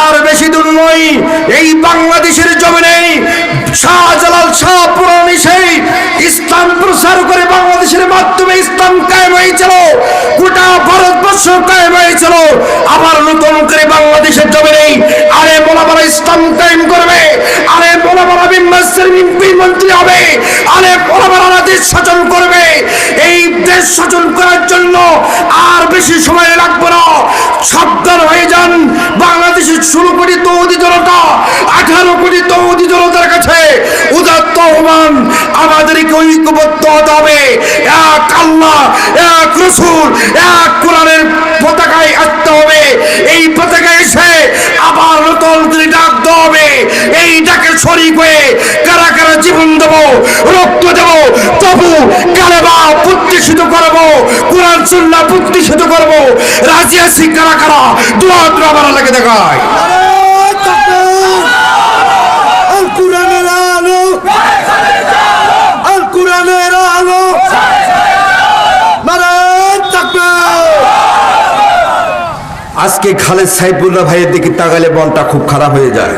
আর বেশি দূর নয়। এই বাংলাদেশের জমিনে শাহজালাল শাহ পুরানি সেই ইসলাম প্রসার করে বাংলাদেশের মাধ্যমে ইসলাম কায়েম হয়েছিল। গোটা ভারতবর্ষ কায়েম হয়েছিল। আবার নতুন করে বাংলাদেশের জমিনে আরে বলা ইসলাম কায়েম করবে। আরে বলা বলা বিম্বাসের মন্ত্রী হবে। আরে বলা বলা দেশ শাসন করবে। এই দেশ শাসন করার জন্য আর বেশি সময় হতে এক আল্লাহ, এক রসুল, এক কোরআনের পতাকায় আসতে হবে। এই পতাকায় এসে আবার নতুন করে ডাক দেওয়া হবে। এই ডাকে শরিক হয়ে কারা কারা জীবন দেবো, রক্ত দেবো, তবু কালেবা প্রতিষ্ঠিত করব, কোরআন, সুন্নাহ প্রতিষ্ঠিত করব। রাজি আছি কারা কারা? দোয়া দোয়া লাগে দেখায়। আজকে খালেদ সাইফুল্লাহ ভাইয়ের দিকে তাকালে মনটা খুব খারাপ হয়ে যায়।